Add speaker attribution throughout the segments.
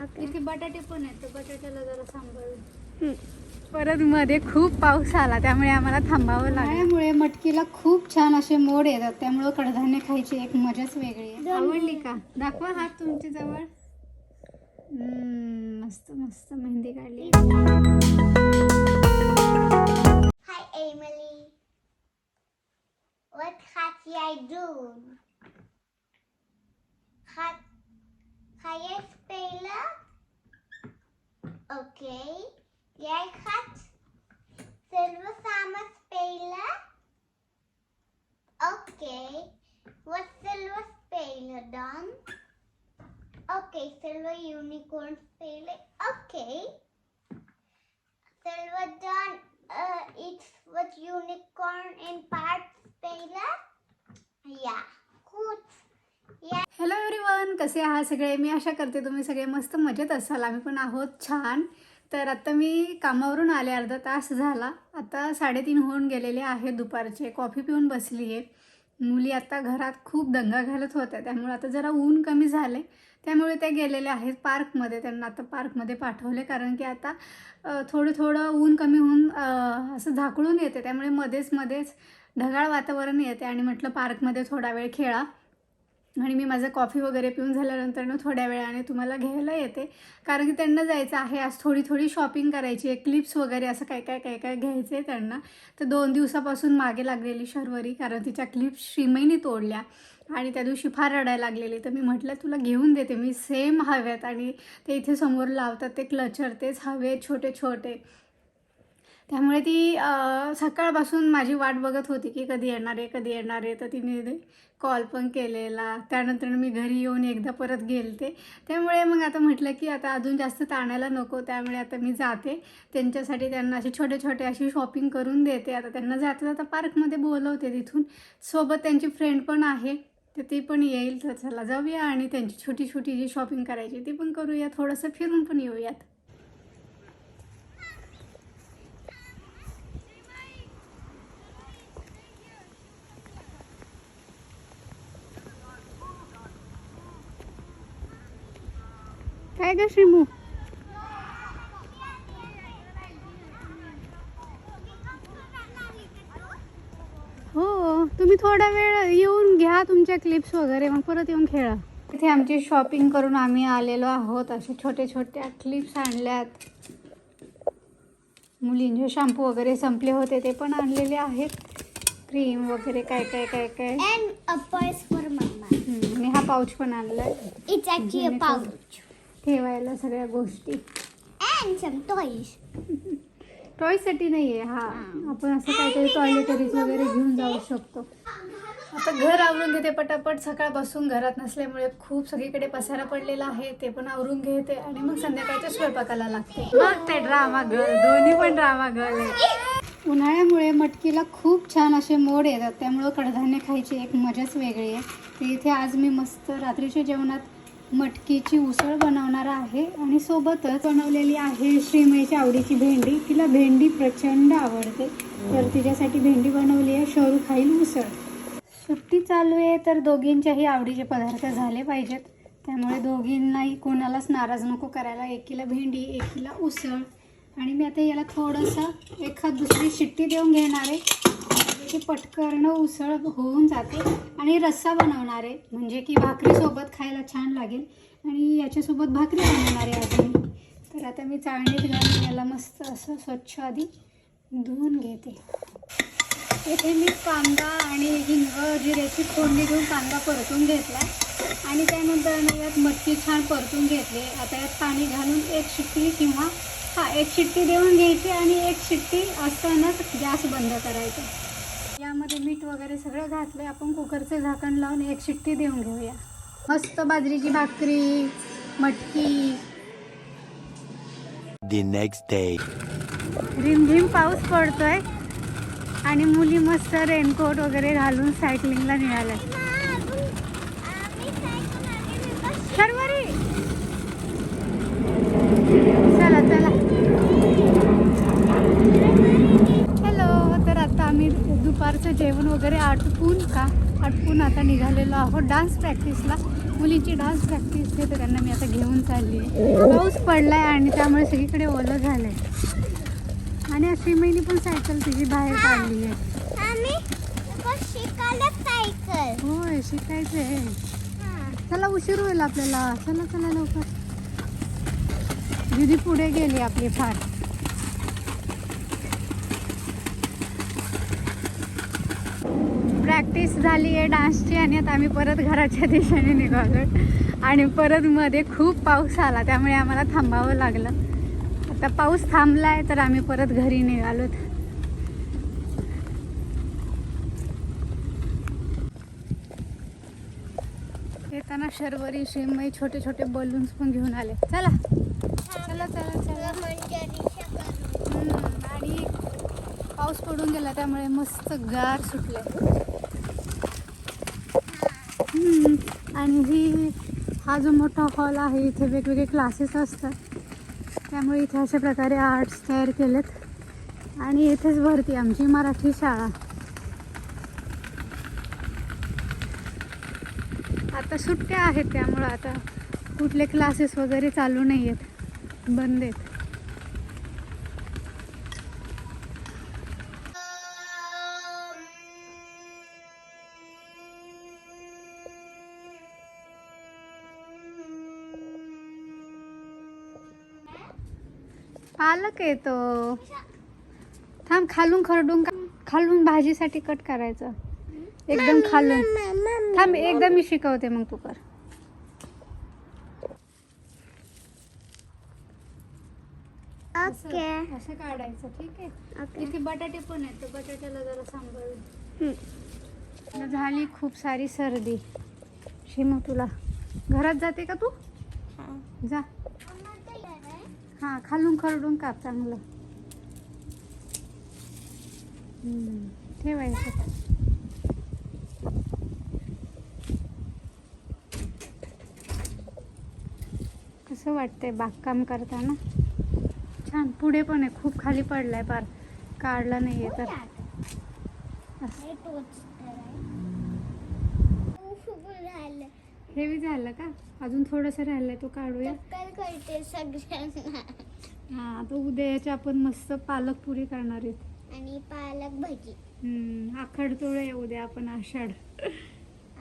Speaker 1: इथे बटाटे पण आहेत तर बटाट्याला जरा सांभाळून.
Speaker 2: परत मध्ये खूप पाऊस आला त्यामुळे आम्हाला थांबावं लागलं.
Speaker 1: उन्हाळ्यामुळे मटकीला खूप छान असे मोड येतात त्यामुळे कडधान्य खायची एक मजाच वेगळी आहे.
Speaker 2: आवडली का? दाखवा हात तुमच्या जवळ. हम्म, मस्त मस्त मेहंदी काढली.
Speaker 3: What gaat jij doen? Ga, ga jij spelen? Oké. Jij gaat. Zullen we samen spelen? Oké. Wat zullen we spelen dan? Oké, zullen we unicorn spelen? Oké. Zullen we dan eh, iets wat unicorn in paard spelen? Ja, goed.
Speaker 2: Hello everyone कसे आहात सगळे? मी आशा करते तुम्ही सगळे मस्त मजेत असाल. आम्ही पण आहोत छान. तर आता मी कामावरून आले अर्धा तास झाला. आता साडेतीन होऊन गेलेले आहे दुपारचे. कॉफी पिऊन बसली आहे. मुली आता घरात खूप दंगा घालत होत्या. त्यामुळे आता जरा ऊन कमी झाले. त्यामुळे त्या गेलेल्या आहेत पार्कमध्ये. त्यांना आता पार्कमध्ये पाठवले कारण की आता थोडं थोडं ऊन कमी होऊन असं झाकळून येते. त्यामुळे मध्येच मध्येच ढगाळ वातावरण येते. आणि म्हटलं पार्कमध्ये थोडा वेळ खेळा. आणि मी माझं कॉफी वगैरे पिऊन झाल्यानंतर ना थोड्या वेळाने तुम्हाला घ्यायला येते. कारण की त्यांना जायचं आहे आज थोडी थोडी शॉपिंग करायची आहे क्लिप्स वगैरे असं काय काय काय काय घ्यायचं आहे त्यांना. तर दोन दिवसापासून मागे लागलेली शर्वरी कारण तिच्या क्लिप्स श्रीमईने तोडल्या आणि त्या दिवशी फार रडायला लागलेली. तर मी म्हटलं तुला घेऊन देते मी सेम हव्यात आणि ते इथे समोर लावतात ते क्लचर तेच हवे छोटे छोटे त्यामुळे ती सकाळपासून माझी वाट बघत होती की कधी येणार आहे कधी येणार आहे. तर तिने कॉल पण केलेला. त्यानंतर मी घरी येऊन एकदा परत गेलते. त्यामुळे मग आता म्हटलं की आता अजून जास्त ताणायला नको. त्यामुळे आता मी जाते. त्यांच्यासाठी त्यांना असे छोटे छोटे अशी शॉपिंग करून देते. आता त्यांना जाता जाता पार्कमध्ये बोलवते तिथून. सोबत त्यांची फ्रेंड पण आहे. तर ती पण येईल. तर चला जाऊया आणि त्यांची छोटी छोटी जी शॉपिंग करायची ती पण करूया थोडंसं फिरून पण येऊयात. काय ग श्रीमू हो तुम्ही थोडा वेळ येऊन घ्या तुमच्या क्लिप्स वगैरे मग परत येऊन खेळा. इथे आमची शॉपिंग करून आम्ही आलेलो आहोत. असे छोटे छोट्या क्लिप्स आणल्यात. मुलींचे शॅम्पू वगैरे संपले होते ते पण आणलेले आहेत. क्रीम वगैरे काय काय काय काय. आणि हा पाऊच पण आणलाय.
Speaker 3: Actually a pouch.
Speaker 2: ठेवायला सगळ्या गोष्टी.
Speaker 3: Some toys.
Speaker 2: टॉयसाठी नाही आहे हा. आपण असं काहीतरी टॉयलेटरीज वगैरे घेऊन जाऊ शकतो. आता घर आवरून घेते पटापट सकाळपासून घरात नसल्यामुळे खूप सगळीकडे पसारा पडलेला आहे ते पण आवरून घेते आणि मग संध्याकाळच्या स्वयंपाकाला लागते. मग ते ड्रामा गर्ल दोन्ही पण ड्रामा गर्ल आहे
Speaker 1: उन्हाळ्यामुळे मटकीला खूप छान असे मोड येतात त्यामुळं कडधान्य खायची एक मजाच वेगळी आहे. तर इथे आज मी मस्त रात्रीच्या जेवणात मटकीची उसळ बनवणार आहे आणि सोबतच बनवलेली आहे श्रीमईच्या आवडीची भेंडी. तिला भेंडी प्रचंड आवडते. तर तिच्यासाठी भेंडी बनवली आहे. शरू खाईल उसळ. सुट्टी चालू आहे तर दोघींच्याही आवडीचे पदार्थ झाले पाहिजेत. त्यामुळे दोघींनाही कोणालाच नाराज नको करायला. एकीला भेंडी एकीला उसळ. आणि मी आता याला थोडंसं एखाद दुसरी शिट्टी देऊन घेणार आहे. की पटकन उसळ होऊन जाते आणि रस्सा बनवणार आहे म्हणजे की भाकरीसोबत खायला छान लागेल. आणि याच्यासोबत भाकरी बनवणार आहे आज. मी तर आता मी चाळणीत घालून याला मस्त असं स्वच्छ आधी धुवून घेते. येथे मी कांदा आणि हिंग जिऱ्याची फोडणी घेऊन कांदा परतून घेतला आणि त्यानंतर यात मच्छी छान परतून घेतली. आता यात पाणी घालून एक शिट्टी किंवा हां एक शिट्टी देऊन घ्यायची आणि एक शिट्टी असतानाच गॅस बंद करायचा. यामध्ये मीठ वगैरे सगळं घातलं आपण कुकरचे झाकण लावून एक शिट्टी देऊन घेऊया. मस्त बाजरीची भाकरी मटकी.
Speaker 4: The next day.
Speaker 2: रिमझिम पाऊस पडतोय आणि मुली मस्त रेनकोट वगैरे घालून सायकलिंगला निघाल्या चला चला हॅलो तर आता आम्ही दुपारचं जेवण वगैरे आटपून का? आटपून आता निघालेलो आहोत डान्स प्रॅक्टिसला मुलींची डान्स प्रॅक्टिस आहे तर त्यांना मी आता घेऊन चालली आहे पाऊस पडलाय आणि त्यामुळे सगळीकडे ओलं झालंय. आणि अशी महिनी पण सायकल तिची बाहेर काढली आहे होय शिकायचं आहे चला उशीर होईल आपल्याला. चला चला लवकर. दीदी पुढे गेली आपली फार. प्रॅक्टिस झाली आहे डान्सची आणि आता आम्ही परत घराच्या दिशेने निघालो आणि परत मध्ये खूप पाऊस आला त्यामुळे आम्हाला थांबावं लागलं. आता पाऊस थांबलाय तर आम्ही परत घरी निघालोत. येताना शर्वरी श्रीमयी छोटे छोटे बलून्स पण घेऊन आले. चला. चला चला चला. हम्म, आणि पाऊस पडून गेला त्यामुळे मस्त गार सुटले आणि ही हा जो मोठा हॉल आहे इथे वेगवेगळे क्लासेस असतात. त्यामुळे इथे अशा प्रकारे आर्ट्स तयार केलेत. आणि इथेच भरती आमची मराठी शाळा. आता सुट्ट्या आहेत त्यामुळं आता कुठले क्लासेस वगैरे चालू नाही आहेत बंद आहेत. पालक येतो थांब खालून खरडून खालून भाजीसाठी कट करायचं. एकदम खालून. थांब एकदा मी शिकवते मग तू कर.
Speaker 3: ओके.
Speaker 2: असं काढायचं ठीक आहे? इथे बटाटे पण आहेत तर बटाट्याला जरा सांभाळून. झाली खूप सारी सर्दी. शिमू तुला. घरात जाते का तू? जा. हा खालून खरडून काप चांगलं. ठेवायचं. कसं वाटतंय बागकाम करताना? छान पुढे पण आहे खूप खाली पडलाय पार. काढला नाहीये तर. हेवी झालं का? अजून थोडंसं राहिलंय तो काढूया.
Speaker 3: करते सगळ्यांना.
Speaker 2: हा आता उद्याच्या आपण मस्त पालक पुरी करणार आहेत.
Speaker 3: आणि पालक भजी.
Speaker 2: हम्म, आखाड तोळ आहे उद्या आपण आषाढ.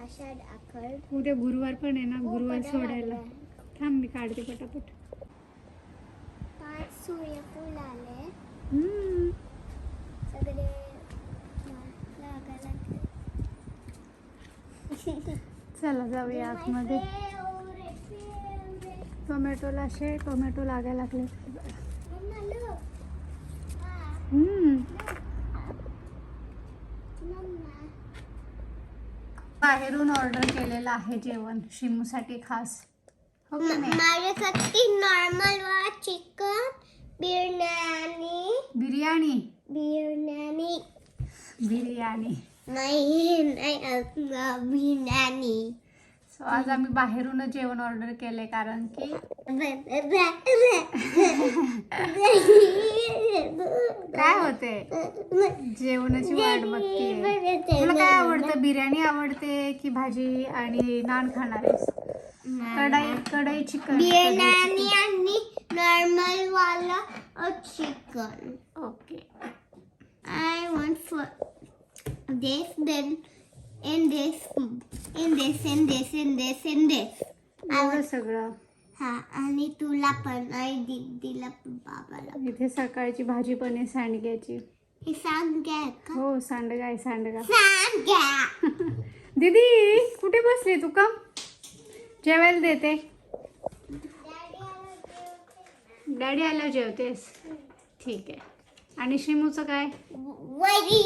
Speaker 3: आषाढ आखड.
Speaker 2: उद्या गुरुवार पण आहे ना
Speaker 3: हो,
Speaker 2: गुरुवार
Speaker 3: पडायला
Speaker 2: सोडायला. थांब मी काढते पटापट.
Speaker 3: पाच सूर्यफूल आले.
Speaker 2: हम्म,
Speaker 3: सगळे लागायला
Speaker 2: चला जाऊया आतमध्ये. टोमॅटोला असे टोमॅटो लागायला लागले. बाहेरून ऑर्डर केलेलं आहे जेवण शिमूसाठी खास. हो
Speaker 3: माझ्यासाठी नॉर्मल वा चिकन बिर्याणी.
Speaker 2: बिर्याणी?
Speaker 3: बिर्याणी.
Speaker 2: बिर्याणी.
Speaker 3: नाही नाही बिर्याणी.
Speaker 2: सो आज आम्ही बाहेरूनच जेवण ऑर्डर केले कारण की काय होते जेवणाची वाट बघते तुला काय आवडतं? बिर्याणी आवडते की भाजी आणि नान खाणार आहेस कढाई कढई चिकन
Speaker 3: बिर्याणी आणि नॉर्मल वाला chicken
Speaker 2: okay
Speaker 3: I want for this, then in this, in this, in this, in this, in this.
Speaker 2: एवढं सगळं.
Speaker 3: हा आणि तुला पण आणि दीदीला पण बाबाला.
Speaker 2: इथे सकाळची भाजी पण आहे सांडग्याची.
Speaker 3: हे सांग घ्या का?
Speaker 2: हो सांडगा आहे सांडगा.
Speaker 3: सांग घ्या
Speaker 2: दीदी कुठे बसली तू? का जेवायला देते. डॅडी आल्यावर जेवतेस? ठीक आहे. आणि शिमूचं काय?
Speaker 3: वरी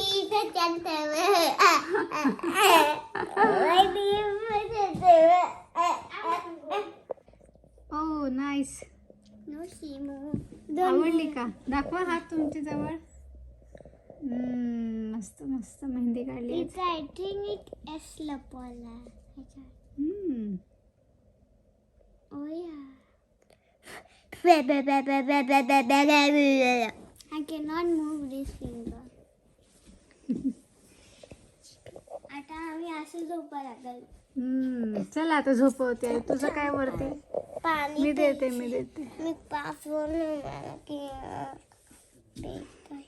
Speaker 2: ओ नाईस
Speaker 3: नो शिमू
Speaker 2: आवडली का दाखवा हात तुमच्या जवळ मस्त मस्त मेहंदी काढली
Speaker 3: आय थिंक इट एस लपवला. I cannot move this finger. आता आम्ही असं झोपा लागल.
Speaker 2: हम्म, चल आता झोपवते आई. तुझं काय वरती?
Speaker 3: पाणी
Speaker 2: मी देते मी देते.
Speaker 3: मी पासवर्ड की ते काय